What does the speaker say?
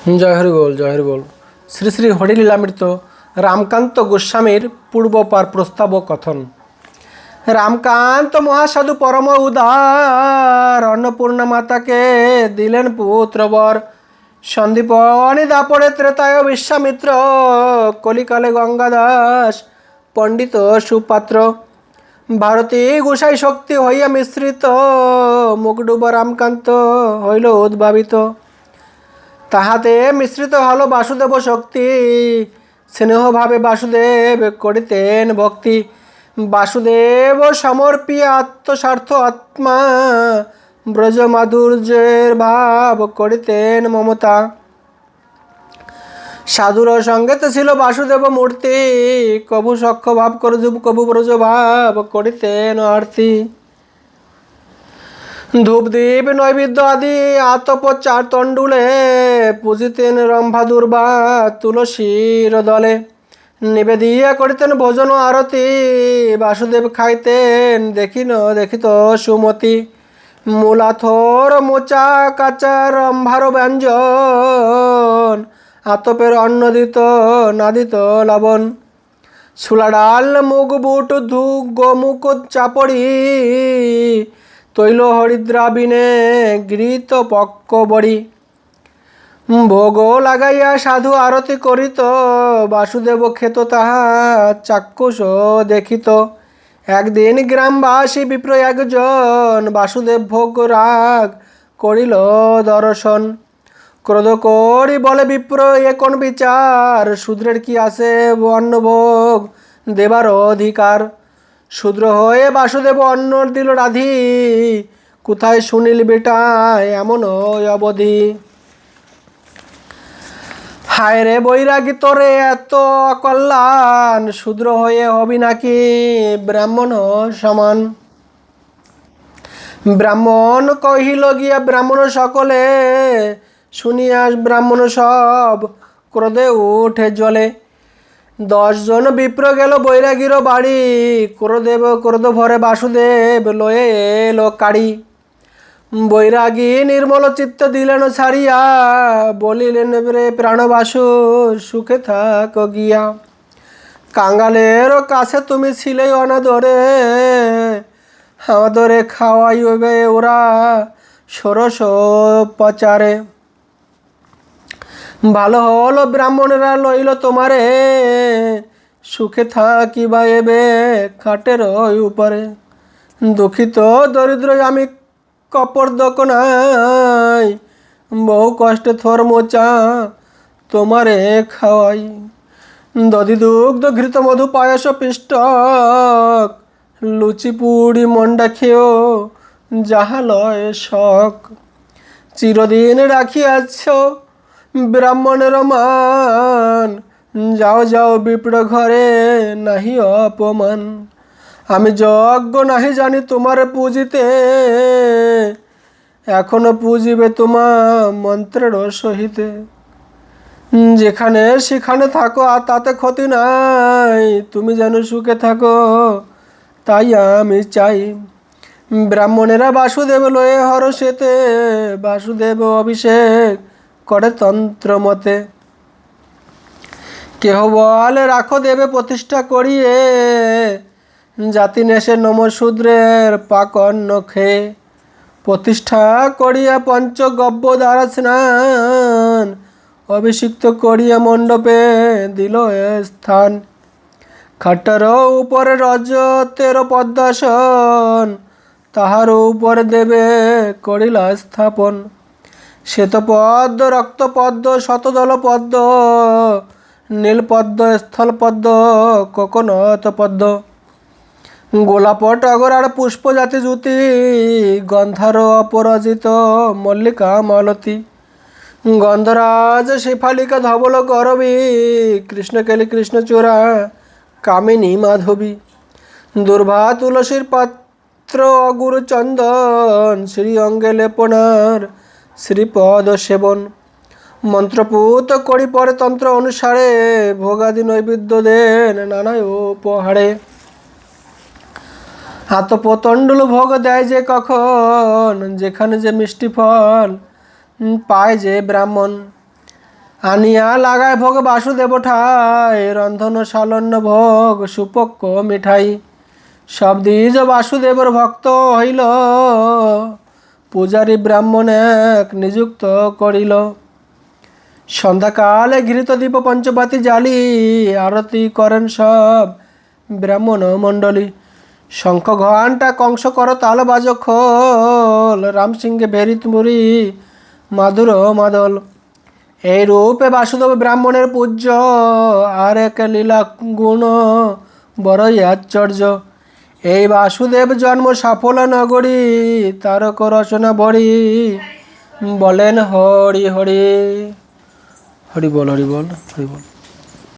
জয় হরি বল জয় হরি বল শ্রী শ্রী হরিলীলামৃত রামকান্ত গোস্বামীর পূর্বপার প্রস্তাব কথন। রামকান্ত মহাসাধু পরম উদার, অন্নপূর্ণা মাতাকে দিলেন পুত্রবর। সন্দীপনি দাপড়ে ত্রেতায় বিশ্বামিত্র, কলিকালে গঙ্গাদাস, পণ্ডিত সুপাত্র। ভারতী গোসাই শক্তি হইয়া মিশ্রিত মুখডুব রামকান্ত হইল উদ্ভাবিত। তাহাতে মিশ্রিত হলো বাসুদেব শক্তি স্নেহভাবে বাসুদেব করিতেন ভক্তি। বাসুদেব সমর্পিয়া আত্মস্বার্থ আত্মা ব্রজ মাধুর্যের ভাব করিতেন মমতা। সাধুর সঙ্গেতে ছিল বাসুদেব মূর্তি। কবু সক্ষ ভাব করে কবু ব্রজ ভাব করিতেন আরতি। ধূপদীপ নৈবেদ্য আদি আতপ চার তণ্ডুলে, পুজিতেন রম্ভা দুর্বা তুলসীর দলে। নিবেদিয়া করিতেন ভোজন আরতি, বাসুদেব খাইতেন দেখিন, দেখিত সুমতি। মূলাথর, মোচা, কাচা রম্ভার ব্যঞ্জন, আতপের অন্ন দিত না দিত লবণ। ছোলা ডাল মুগ বুট ধু গোমুখ, চাপড়ি তৈল হরিদ্রাবিনে গৃহীত পক্ক বড়ি। ভোগ লাগাইয়া সাধু আরতি করিত, বাসুদেব খেত তাহা চাক্ষুষ দেখিত। একদিন গ্রামবাসী বিপ্র একজন বাসুদেব ভোগ রাগ করিল দর্শন। ক্রোধ করি বলে, বিপ্র, এ কোন বিচার? শূদ্রের কি আছে? অন্নভোগ দেবার অধিকার? শূদ্র হয়ে বাসুদেব অন্ন দিল রাধি। কোথায় শুনিল বেটা এমন অবধি? হায় রে বৈরাগী, তোরে এত কল্যাণ শূদ্র হয়ে হবি নাকি ব্রাহ্মণ সমান? ব্রাহ্মণ কহিল গিয়া, ব্রাহ্মণ সকলে শুনিয়া ব্রাহ্মণ সব ক্রোধে উঠে জলে দশজন বিপ্র গেল বৈরাগীর বাড়ি। ক্রোধেব ক্রোধ ভরে বাসুদেব লয়ে এলো কাড়ি। বৈরাগী নির্মল চিত্ত দিলেন ছাড়িয়া, বলিলেন, রে প্রাণবাসু সুখে থাক গিয়া। কাঙ্গালের কাছে তুমি ছিলে অনাদরে। আমাদরে খাওয়াইবে ওরা ষোড়শ পচারে। ভালো হলো ব্রাহ্মণেরা লইল তোমারে। সুখে থাকিবা এবে খাটের উপরে। দুঃখিত দরিদ্র আমি কপর দোকনাই বহু কষ্টে থর মোচা তোমারে খাওয়াই। দধি দুগ্ধ ঘৃত মধু পায়স পিষ্টক। লুচি পুড়ি মন্ডা খেয়েও যাহা লয় শখ। চিরদিন রাখিয়াছ ব্রাহ্মণের মান যাও যাও বিপ্র ঘরে, নাহি অপমান। আমি যজ্ঞ নাহি জানি তোমারে পুজিতে, এখনও পুজিবে তোমা মন্ত্রের সহিতে। যেখানে সেখানে থাকো, আর তাতে ক্ষতি নাই, তুমি যেন সুখে থাকো, তাই আমি চাই। ব্রাহ্মণেরা বাসুদেব লয়ে হরসেতে বাসুদেব অভিষেক করে তন্ত্র মতে। কেহ বলে, রাখো দেবে প্রতিষ্ঠা করিয়ে। জাতি নেশে নমশূদ্রের পাকন্ন খেয়ে প্রতিষ্ঠা করিয়া পঞ্চগব্য দ্বারা স্নান। অভিষিক্ত করিয়া মণ্ডপে দিল স্থান। খাট্টার উপরে রজতের পদ্মাসন। তাহার উপরে দেবে করিলা স্থাপন। শ্বেতপদ্ম, রক্তপদ্ম শতদল পদ্ম নীলপদ্ম, স্থলপদ্ম কোকনত পদ্ম গোলাপ টগর আর পুষ্প জাতি জ্যোতি, গন্ধার অপরাজিত মল্লিকা মালতী গন্ধরাজ, শেফালিকা, ধবল করবী কৃষ্ণকেলি, কৃষ্ণচূড়া, কামিনী, মাধবী। দুর্ভা, তুলসীর পাত্র, অগুরু চন্দন, শ্রী অঙ্গে লেপনার শ্রীপদ সেবন মন্ত্রপুত করি পরে তন্ত্র অনুসারে, ভোগাদি নৈবেদ্য দেন নানা উপহারে। হাত পতণ্ডুল ভোগ দেয় যে কখন, যেখানে যে মিষ্টি ফল পায় যে ব্রাহ্মণ। আনিয়া লাগায় ভোগ বাসুদেব ঠাই রন্ধন সালন্য ভোগ সুপক্ষ মিঠাই। সব দ্বিজ বাসুদেবর ভক্ত হইল পূজারী ব্রাহ্মণ এক নিযুক্ত করিল। সন্ধ্যাকালে ঘৃত দীপ পঞ্চবাতি জালি আরতি করেন সব ব্রাহ্মণ মণ্ডলী। শঙ্খ ঘণ্টা কংস কর তাল বাজ খোল, রামসিংহে ভেরিত মুড়ি, মাধুর মাদল। এই রূপে বাসুদেব ব্রাহ্মণের পূজ্য, আর এক লীলা গুণ বড়ই আশ্চর্য। এই বাসুদেব জন্ম সাফল নগরী, তারক রচনা বড়ি। বলেন হরি হরি। হরি বল হরি বল হরি বল।